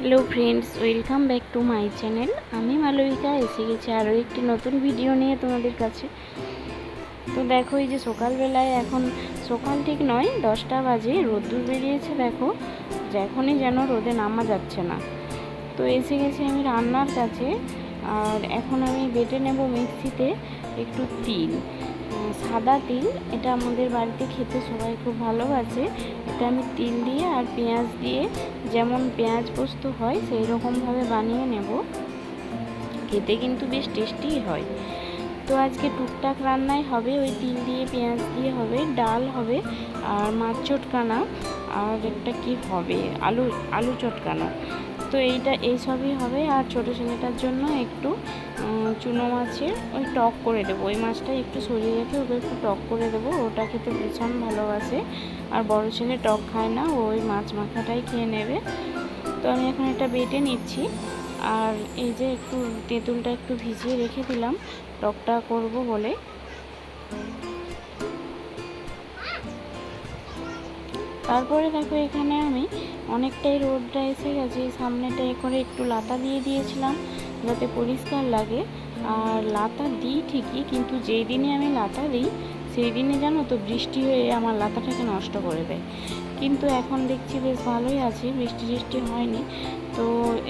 Hello friends welcome back to my channel আমি মালবিকা, এসে গেছি আরও একটি নতুন ভিডিও নিয়ে তোমাদের কাছে। তো দেখো, এই যে সকালবেলায় এখন, সকাল ঠিক নয়, দশটা বাজে, রোদ্দুর বেরিয়েছে দেখো এখনই যেন রোদে নামা যাচ্ছে না। তো এসে গেছি আমি রান্নার কাছে, আর এখন আমি বেটে নেব মিক্সিতে একটু তিল। সাদা তিল, এটা আমাদের বাড়িতে খেতে সবাই খুব ভালোবাসে। এটা আমি তিল দিয়ে আর পেঁয়াজ দিয়ে যেমন পেঁয়াজ পোস্ত হয় সেই রকমভাবে বানিয়ে নেব। খেতে কিন্তু বেশ টেস্টি হয়। তো আজকে টুকটাক রান্নাই হবে, ওই তিল দিয়ে পেঁয়াজ দিয়ে হবে, ডাল হবে আর মাছ চটকানা, আর একটা কি হবে? আলু আলু চটকানা। তো এইটা এইসবই হবে। আর ছোটো ছেলেটার জন্য একটু চুনো মাছের ওই টক করে দেবো। ওই মাছটা একটু সরিয়ে রেখে ওকে একটু টক করে দেবো। ওটা খেতে ভীষণ ভালোবাসে। আর বড় ছেলে টক খায় না ওই মাছ মাখাটাই খেয়ে নেবে। তো আমি এখন এটা বেটে নিচ্ছি। আর এই যে একটু তেঁতুলটা একটু ভিজিয়ে রেখে দিলাম। টকটা করব বলে। তারপরে দেখো এখানে আমি অনেকটাই রোদটা এসে গেছে। এই সামনেটায় করে একটু লাতা দিয়ে দিয়েছিলাম, যাতে পরিষ্কার লাগে। আর লাতা দিই ঠিকই, কিন্তু যেই দিনে আমি লাতা দিই, সেই দিনে জানো তো বৃষ্টি হয়ে আমার লাতাটাকে নষ্ট করে দেয়। কিন্তু এখন দেখছি বেশ ভালোই আছে, বৃষ্টি টিষ্টি হয়নি। তো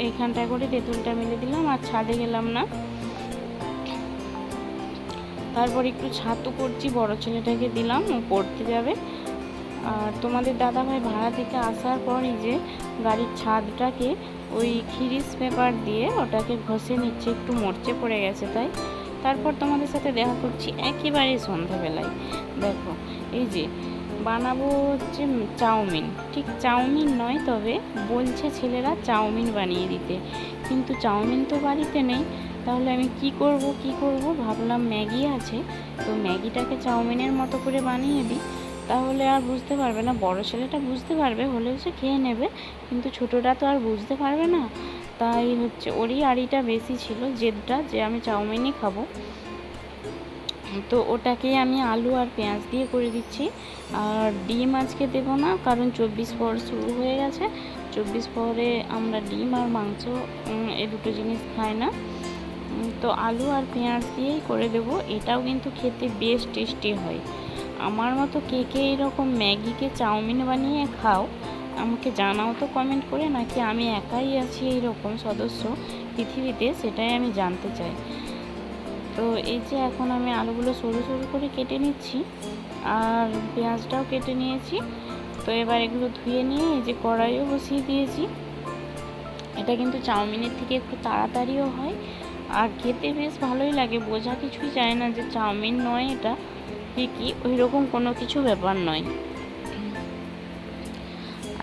এইখানটায় করে তেঁতুলটা মেলে দিলাম আর ছাদে গেলাম না। তারপর একটু ছাতু করছি, বড় ছেলেটাকে দিলাম, ও পড়তে যাবে। আর তোমাদের দাদাভাই ভাড়া থেকে আসার পরই যে গাড়ির ছাদটাকে, ওই খিরিস পেপার দিয়ে ওটাকে ঘষে নিচ্ছে, একটু মরচে পড়ে গেছে তাই। তারপর তোমাদের সাথে দেখা করছি একেবারে সন্ধ্যাবেলায় দেখো, এই যে বানাবো হচ্ছে চাউমিন। ঠিক চাউমিন নয় তবে বলছে ছেলেরা চাউমিন বানিয়ে দিতে। কিন্তু চাউমিন তো বাড়িতে নেই। তাহলে আমি কি করব কি করব? ভাবলাম ম্যাগি আছে। তো ম্যাগিটাকে চাউমিনের মতো করে বানিয়ে দিই। তাহলে আর বুঝতে পারবে না। বড় ছেলেটা বুঝতে পারবে, হলেও সে খেয়ে নেবে। কিন্তু ছোটোটা তো আর বুঝতে পারবে না। তাই হচ্ছে ওরই আড়িটা বেশি ছিল, জেদটা যে আমি চাউমিনই খাব। তো ওটাকে আমি আলু আর পেঁয়াজ দিয়ে করে দিচ্ছি। আর ডিম আজকে দেবো না, কারণ চব্বিশ পর শুরু হয়ে গেছে। চব্বিশ পরে আমরা ডিম আর মাংস এই দুটো জিনিস খাই না। তো আলু আর পেঁয়াজ দিয়েই করে দেবো। এটাও কিন্তু খেতে বেশ টেস্টি হয়। আমার মতো কে কে এরকম ম্যাগিকে চাউমিন বানিয়ে খাও, আমাকে জানাও তো কমেন্ট করে, নাকি আমি একাই আছি এইরকম সদস্য পৃথিবীতে, সেটাই আমি জানতে চাই। তো এই যে এখন আমি আলুগুলো সরু সরু করে কেটে নিচ্ছি, আর পেঁয়াজটাও কেটে নিয়েছি। তো এবার এগুলো ধুয়ে নিয়ে এই যে কড়াইও বসিয়ে দিয়েছি। এটা কিন্তু চাউমিনের থেকে একটু তাড়াতাড়িও হয়। আর খেতে বেশ ভালোই লাগে, বোঝা কিছুই যায় না যে চাউমিন নয় এটা। ঠিকই ওই রকম কোনো কিছু ব্যাপার নয়।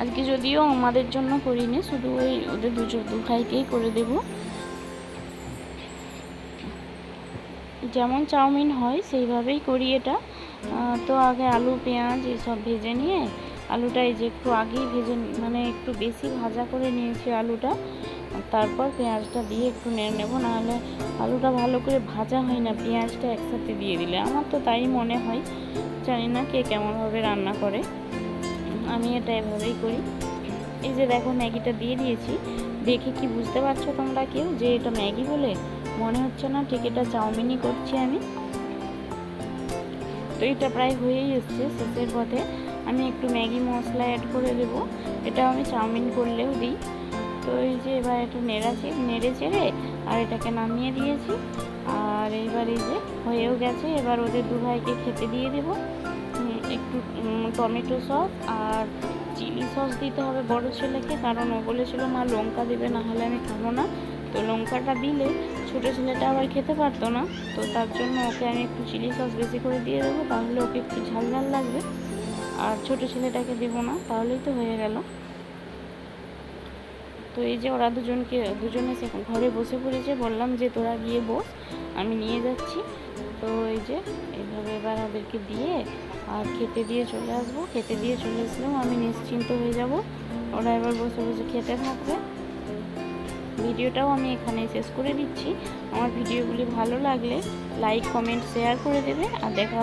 আজকে যদিও আমাদের জন্য করিনি, শুধু ওই ওদের দুজন দু ভাইকেই করে দেব। যেমন চাউমিন হয়, সেইভাবেই করি এটা। তো আগে আলু, পেঁয়াজ এসব ভেজে নিয়ে, আলুটা এই যে একটু আগেই ভেজে মানে একটু বেশি ভাজা করে নিয়েছি আলুটা। তারপর পেঁয়াজটা দিয়ে একটু নেড়ে নেব, নাহলে আলুটা ভালো করে ভাজা হয় না, পেঁয়াজটা একসাথে দিয়ে দিলে। আমার তো তাই মনে হয়, জানি না কে কেমনভাবে রান্না করে। আমি এটা এভাবেই করি। এই যে দেখো, ম্যাগিটা দিয়ে দিয়েছি। দেখে কি বুঝতে পারছ তোমরা কেউ যে এটা ম্যাগি বলে? মনে হচ্ছে না ঠিক এটা চাউমিনই করছি আমি। তো এটা প্রায় হয়েই এসছে শেষের পথে। আমি একটু ম্যাগি মশলা অ্যাড করে দেবো। এটা আমি চাউমিন করলেও দিই। তো এই যে এবার একটু নেড়াছি নেড়ে চেড়ে আর এটাকে নামিয়ে দিয়েছি। আর এইবার এই যে হয়েও গেছে, এবার ওদের দু ভাইকে খেতে দিয়ে দেবো। একটু টমেটো সস আর চিলি সস দিতে হবে বড় ছেলেকে, কারণ ও বলেছিল, মা, লঙ্কা দেবে না হলে আমি খাব না। তো লঙ্কাটা দিলে ছোটো ছেলেটা আবার খেতে পারতো না। তো তার জন্য ওকে আমি একটু চিলি সস বেশি করে দিয়ে দেবো, তাহলে ওকে একটু ঝাল ঝাল লাগবে। আর ছোটো ছেলেটাকে দেবো না, তাহলেই তো হয়ে গেল। তো এই যে ওরা দুজনকে, দুজনে ঘরে বসে পড়েছে, বললাম যে তোরা গিয়ে বস, আমি নিয়ে যাচ্ছি। তো এই যে এইভাবে এবার ওদেরকে দিয়ে আর খেতে দিয়ে চলে আসব। খেতে দিয়ে চলে আসলেও আমি নিশ্চিন্ত হয়ে যাব। ওরা এবার বসে বসে খেতে থাকবে। ভিডিওটাও আমি এখানে শেষ করে দিচ্ছি। আমার ভিডিওগুলি ভালো লাগলে লাইক, কমেন্ট, শেয়ার করে দেবে। আর দেখা